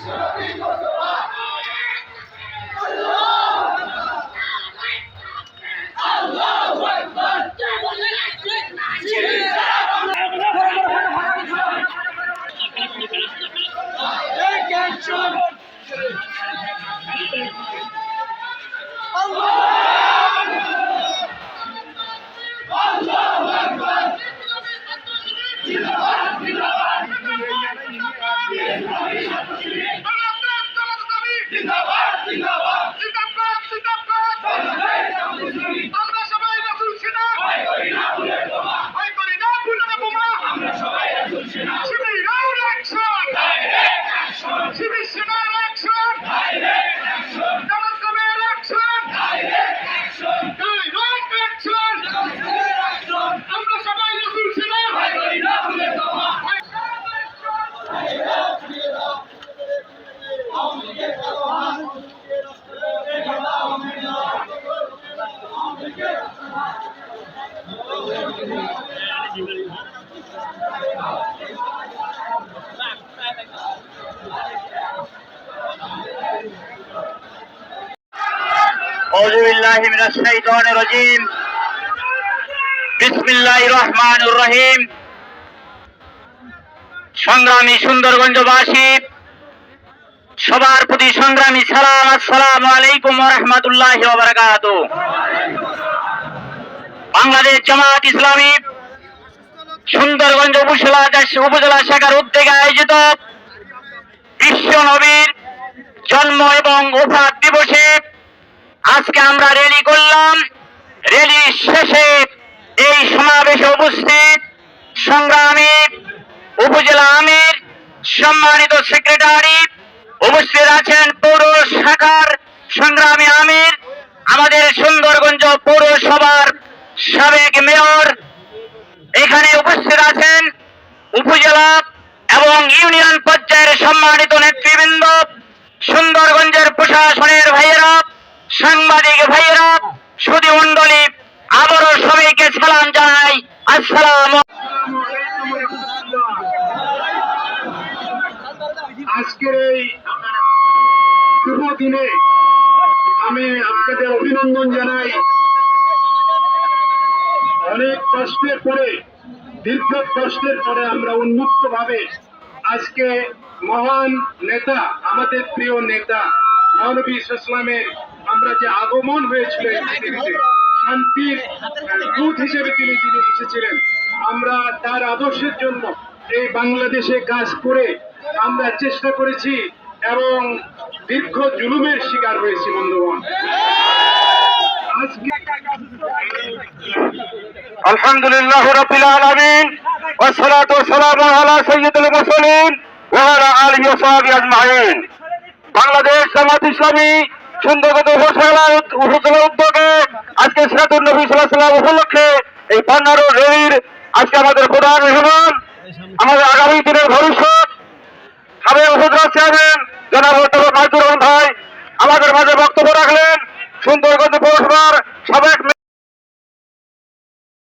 জিন্দাবাদ রজিম বিসমিল্লাহ রহমান রহিম। সংগ্রামী সুন্দরগঞ্জবাসী সবার প্রতি সংগ্রামী সালাম আসসালাম আলাইকুম রহমতুল্লাহ বারাকাতু বাংলাদেশ জামাত ইসলামী সুন্দরগঞ্জ উপজেলা উপজেলা শাখার উদ্যোগে আয়োজিত বিশ্ব নবীর জন্ম এবং ওফাত দিবসে আজকে আমরা র্যালি করলাম। র্যালি শেষে এই সমাবেশে উপস্থিত সংগ্রামী উপজেলা আমির, সম্মানিত সেক্রেটারি উপস্থিত আছেন পৌর শাখার সংগ্রামী আমির। আমাদের সুন্দরগঞ্জ পৌরসভার সাবেক মেয়র এখানে উপস্থিত আছেন উপজেলা এবং ইউনিয়ন পর্যায়ের সম্মানিত নেতৃবৃন্দ, সুন্দরগঞ্জের প্রশাসনের ভাইয়েরা, সাংবাদিক ভাইয়েরা সুদী মন্ডলী আবারও সবাইকে সালাম জানাই, আসসালাম আজকের এই শুভ দিনে আমি আপনাদের অভিনন্দন জানাই। অনেক কষ্টের পরে, দীর্ঘ কষ্টের পরে আমরা উন্মুক্ত ভাবে আজকে মহান নেতা, আমাদের প্রিয় নেতা মহানবী ইসলামের আমরা যে আগমন হয়েছিল শান্তির দূত হিসেবে তিনি তিনি এসেছিলেন, আমরা তার আদর্শের জন্য এই বাংলাদেশে কাজ করে আমরা চেষ্টা করেছি এবং দীর্ঘ জুলুমের শিকার হয়েছি, বন্ধুগণ আজকে আলহামদুলিল্লাহ রাব্বিল আলামিন ওয়া সালাতু ওয়া সালামু আলা সাইয়্যিদুল মুরসালিন ওয়া আলা আলিহি ওয়া সাহবিহি আজমাইন। বাংলাদেশ জামাত ইসলামী সুন্দরগত উপজেলা উদ্যোগে আজকে নবী সাল্লাল্লাহু উপলক্ষে এই পান্নার রেলির আজকে আমাদের প্রধান মেহমান, আমাদের আগামী দিনের ভবিষ্যৎ। সাবেক উপজেলা চেয়ারম্যান জনাব মাইদুর রহমান ভাই, আমাদের মাঝে বক্তব্য রাখলেন। সুন্দরগঞ্জ পৌরসভার সাবেক